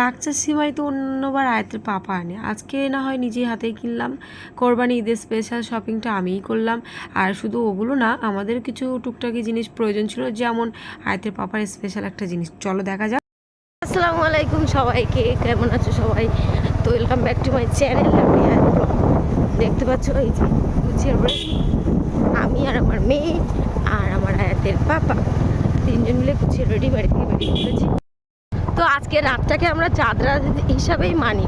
লাকচার সিমাই তো অন্যবার আয়তের পাপা আনে। আজকে না হয় নিজে হাতে কিনলাম। কোরবানি ঈদের স্পেশাল শপিংটা আমিই করলাম। আর শুধু ওগুলো না, আমাদের কিছু টুকটাকি জিনিস প্রয়োজন ছিল, যেমন আয়তের পাপার স্পেশাল একটা জিনিস। চলো দেখা যাক। আসসালামু আলাইকুম সবাইকে, কেমন আছো সবাই? তো welcome back to my channel দেখতে পাচ্ছ এই যে গুছিয়ে। আমি আর আমার মেয়ে আর আমার আয়াতের পাপা। তিনজন মিলে গুছিয়ে রেডি বাড়ি থেকে বেরিয়ে পড়েছি। তো আজকে রাতটাকে আমরা চাঁদ রাত হিসাবেই মানি।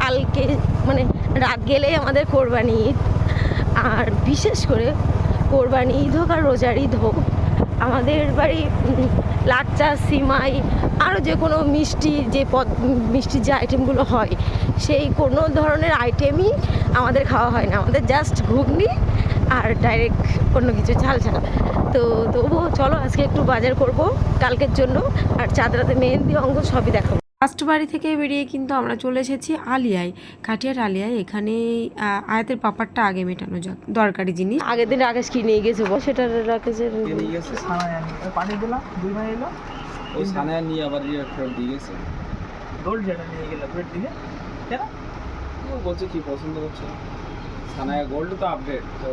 কালকে মানে রাত গেলেই আমাদের কোরবানি ঈদ। আর বিশেষ করে কোরবানি ঈদ হোক আর রোজার ঈদ হোক, আমাদের বাড়ি লাচ্চা, সিমাই আরও যে কোনো মিষ্টি যে পদ, মিষ্টির যে আইটেমগুলো হয়, সেই কোনো ধরনের আইটেমই আমাদের খাওয়া হয় না। আমাদের জাস্ট ঘুগনি আর ডাইরেক্ট অন্য কিছু ঝাল ঝাল। তো তবুও চলো আজকে একটু বাজার করব কালকের জন্য। আর চাঁদ রাতে মেহেন্দি অঙ্গ সবই দেখাবো। ফার্স্ট বাড়ি থেকে বেরিয়ে কিন্তু আমরা চলে এসেছি আলিয়ায় কাটিয়ার আলিয়ায়। এখানে আয়াতের পাপারটা আগে মেটানো যাক দরকারি জিনিস। আগের দিন রাকেশ কি নিয়ে গেছে বল? সেটা রাকেশের নিয়ে গেছে? পানি দিলাম দুই মাস এলো? ওই সানায়া নিয়ে আবার ফেরত দিয়ে গেছে। গোল্ড যেটা নিয়ে গেল ফেরত দিলে কেন? ও বলছে কি পছন্দ করছে সানায়া গোল্ড তো আপডেট তো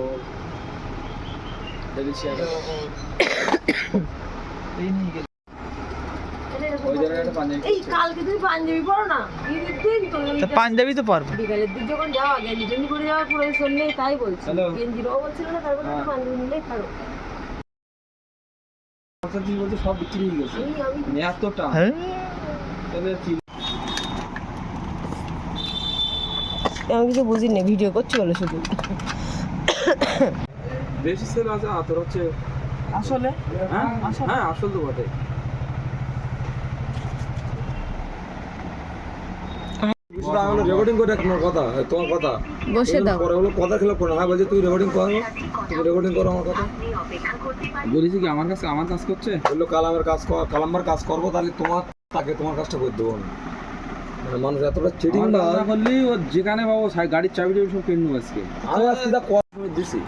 পাঞ্জাবি এই কালকে তুমি পাঞ্জাবি পরো না ঈদের দিন তো তা পাঞ্জাবি তো পারব। বিকালের দিক যখন যাওয়া গেঞ্জি টেঞ্জি করে যাওয়ার প্রয়োজন নেই তাই বলছি? গেঞ্জিরও বলছিল না তারপরে হ্যাঁ। পাঞ্জাবি নিলেই সব বিক্রি হয়ে গেছে। এই আমি এত টান হ্যাঁ তাহলে কি আমি কিছু বুঝিনি ভিডিও করছি বলে শুধু। বেশি সেল আছে আর তোর হচ্ছে আসলে? হ্যাঁ? হ্যাঁ আসল তো বটে। রেকর্ডিং করে রাখো কথা তোমার কথা। বসে দাও। পরে হলো কথা খেলা করো হ্যাঁ বলছে তুই রেকর্ডিং করো তুমি রেকর্ডিং করো আমার কথা। বলেছি কি আমার কাছে আমার কাজ করছে? বলল কাল আমার কাজ কর কাল কাজ করব তাহলে তোমার তাকে তোমার কাজটা করে দেবো আমি। মানুষ এতটা চিটিং না করলেই ও যেখানে পাবো গাড়ির চাবি টাবি সব কিনে নেব আজকে। আমি আর সিধা দিছি।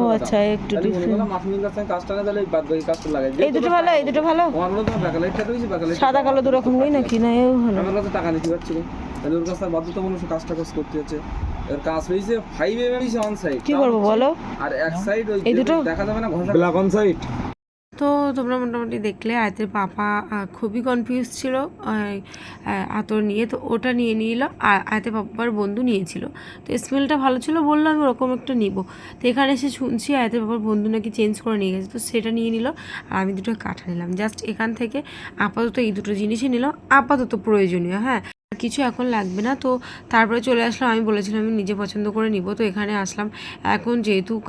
ও আচ্ছা একটু কাজটা না তাহলে এই বাদ বাকি কাজটা লাগাই। এই দুটো ভালো এই দুটো ভালো। সাদা কালো দু রকম নেই নাকি? না এও ভালো। আমার কাছে টাকা নিতে পারছি না। তাহলে ওর কাছে বাধ্যতামূলক কাজটা কাজ করতে হচ্ছে এর কাজ হয়েছে five M M on side কি করব বলো? আর এক সাইড ওই দুটো? দেখা যাবে না ঘষা ব্ল্যাক অন সাইড তো তোমরা মোটামুটি দেখলে আয়তের পাপা খুবই কনফিউজ ছিল আতর নিয়ে। তো ওটা নিয়ে নিল আর আয়তের পাপার বন্ধু নিয়েছিল। তো স্মেলটা ভালো ছিল, বলল, আমি ওরকম একটা নিব। তো এখানে এসে শুনছি আয়তের পাপার বন্ধু নাকি চেঞ্জ করে নিয়ে গেছে। তো সেটা নিয়ে নিল, আর আমি দুটো কাঠা নিলাম। জাস্ট এখান থেকে আপাতত এই দুটো জিনিসই নিলাম আপাতত প্রয়োজনীয় হ্যাঁ। কিছু এখন লাগবে না। তো তারপরে চলে আসলাম। আমি বলেছিলাম, আমি নিজে পছন্দ করে নিব। তো এখানে আসলাম। এখন যেহেতু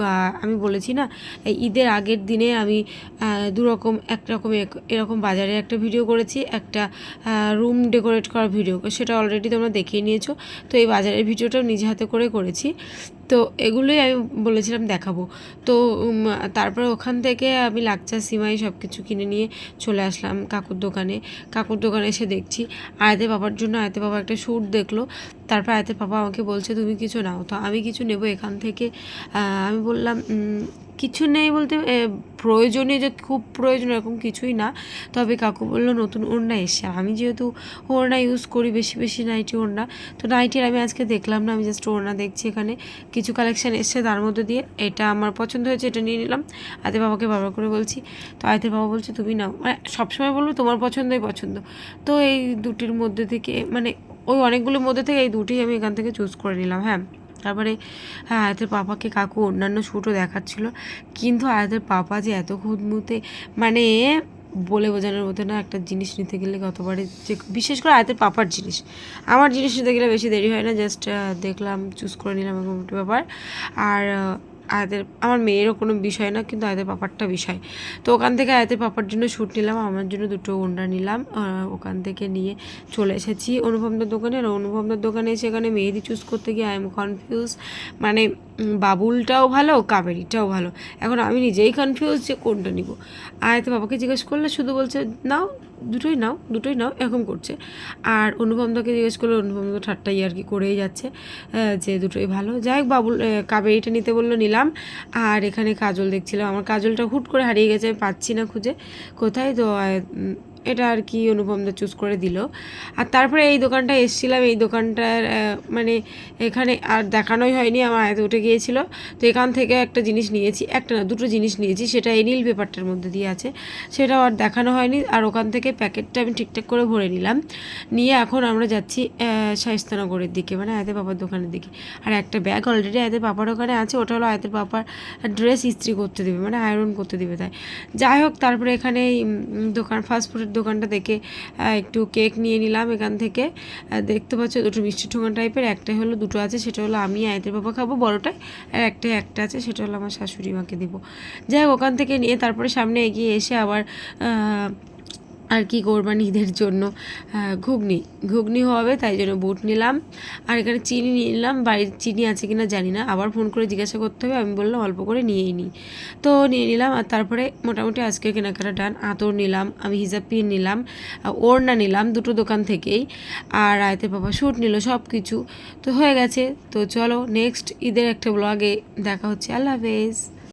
আমি বলেছি না ঈদের আগের দিনে আমি দুরকম, একরকম এক- এরকম বাজারে একটা ভিডিও করেছি। একটা রুম ডেকোরেট করার ভিডিও। সেটা অলরেডি তোমরা দেখিয়ে নিয়েছো। তো এই বাজারের ভিডিওটাও নিজে হাতে করে করেছি। তো এগুলোই আমি বলেছিলাম দেখাবো। তো তারপর ওখান থেকে আমি লাকচা সিমাই সব কিছু কিনে নিয়ে চলে আসলাম কাকুর দোকানে। কাকুর দোকানে এসে দেখছি আয়াতে বাবার জন্য আয়াতে বাবা একটা স্যুট দেখল। তারপর আয়াতে বাবা আমাকে বলছে, তুমি কিছু নাও। তো আমি কিছু নেব এখান থেকে। আমি বললাম কিছু নেই বলতে প্রয়োজনীয় যে খুব প্রয়োজন এরকম কিছুই না। তবে কাকু বলল, নতুন ওড়না এসছে। আমি যেহেতু ওড়না ইউজ করি, বেশি বেশি নাইটি ওড়না। তো নাইটির আমি আজকে দেখলাম না, আমি জাস্ট ওড়না দেখছি এখানে। কিছু কালেকশন এসছে তার মধ্যে দিয়ে। এটা আমার পছন্দ হয়েছে, এটা নিয়ে নিলাম। আয়তে বাবাকে বাবা করে বলছি, তো আয়তে বাবা বলছে, তুমি নাও। মানে সবসময় বলব, তোমার পছন্দই পছন্দ। তো এই দুটির মধ্যে থেকে মানে ওই অনেকগুলোর মধ্যে থেকে এই দুটি আমি এখান থেকে চুজ করে নিলাম হ্যাঁ। তারপরে হ্যাঁ আয়াতের পাপাকে কাকু অন্যান্য শ্যুটও দেখাচ্ছিল। কিন্তু আয়াতের পাপা যে এত খুদমুতে মানে বলে বোঝানোর মতো না একটা জিনিস নিতে গেলে গতবারে যে বিশেষ করে আয়াতের পাপার জিনিস। আমার জিনিস নিতে গেলে বেশি দেরি হয় না জাস্ট দেখলাম চুজ করে নিলাম এরকম একটা ব্যাপার। আর আয়াতের, আমার মেয়েরও কোনো বিষয় না, কিন্তু আয়াতের পাপারটা বিষয়। তো ওখান থেকে আয়াতের পাপার জন্য শ্যুট নিলাম, আমার জন্য দুটো ওন্ডা নিলাম ওখান থেকে নিয়ে চলে এসেছি অনুপমদার দোকানে। আর অনুপমদার দোকানে সেখানে মেহেদি চুজ করতে গিয়ে আই এম কনফিউজ মানে বাবুলটাও ভালো, কাবেরিটাও ভালো। এখন আমি নিজেই কনফিউজ যে কোনটা নিব। আয়তে বাবাকে জিজ্ঞেস করলে শুধু বলছে, নাও দুটোই নাও দুটোই নাও, এরকম করছে। আর অনুপমদাকে জিজ্ঞেস করলে অনুপমদা ঠাট্টা ইয়ার কি করেই যাচ্ছে যে দুটোই ভালো। যাই হোক, বাবুল কাবেরিটা নিতে বলল, নিলাম। আর এখানে কাজল দেখছিলাম আমার কাজলটা হুট করে হারিয়ে গেছে, আমি পাচ্ছি না খুঁজে। কোথায়? তো এটা আর কি অনুপমদা চুজ করে দিল। আর তারপরে এই দোকানটা এসেছিলাম, এই দোকানটার মানে এখানে আর দেখানোই হয়নি, আমার আয়তে উঠে গিয়েছিল। তো এখান থেকে একটা জিনিস নিয়েছি, একটা না, দুটো জিনিস নিয়েছি, সেটা এই নীল পেপারটার মধ্যে দিয়ে আছে। সেটাও আর দেখানো হয়নি, আর ওখান থেকে প্যাকেটটা আমি ঠিকঠাক করে ভরে নিলাম। নিয়ে এখন আমরা যাচ্ছি শাহিস্তানগরের দিকে মানে আয়তের পাপার দোকানের দিকে। আর একটা ব্যাগ অলরেডি আয়তের পাপার ওখানে আছে, ওটা হলো আয়তের পাপার ড্রেস ইস্ত্রি করতে দেবে মানে আয়রন করতে দেবে তাই। যাই হোক, তারপরে এখানে দোকান ফাস্টফুডের দোকানটা দেখে একটু কেক নিয়ে নিলাম এখান থেকে। দেখতে পাচ্ছ দুটো মিষ্টি ঠোঙা টাইপের, একটাই হলো দুটো আছে, সেটা হলো আমি আয়তের বাবা খাব বড়োটাই, আর একটাই একটা আছে, সেটা হলো আমার শাশুড়ি মাকে দেবো। যাই হোক, ওখান থেকে নিয়ে তারপরে সামনে এগিয়ে এসে আবার আর কি কোরবানি ঈদের জন্য ঘুগনি। ঘুগনি হবে, তাই জন্য বুট নিলাম। আর এখানে চিনি নিলাম। বাড়ির চিনি আছে কিনা জানি না। আবার ফোন করে জিজ্ঞাসা করতে হবে। আমি বললাম অল্প করে নিয়েই নিই তো নিয়ে নিলাম আর তারপরে মোটামুটি আজকে কেনাকাটা ডান। আতর নিলাম, আমি হিজাব পিন নিলাম ওড়না নিলাম দুটো দোকান থেকেই। আর আয়তে বাবা শ্যুট নিল সব কিছু তো হয়ে গেছে। তো চলো নেক্সট ঈদের একটা ব্লগে দেখা হচ্ছে। আল্লাহ হাফেজ।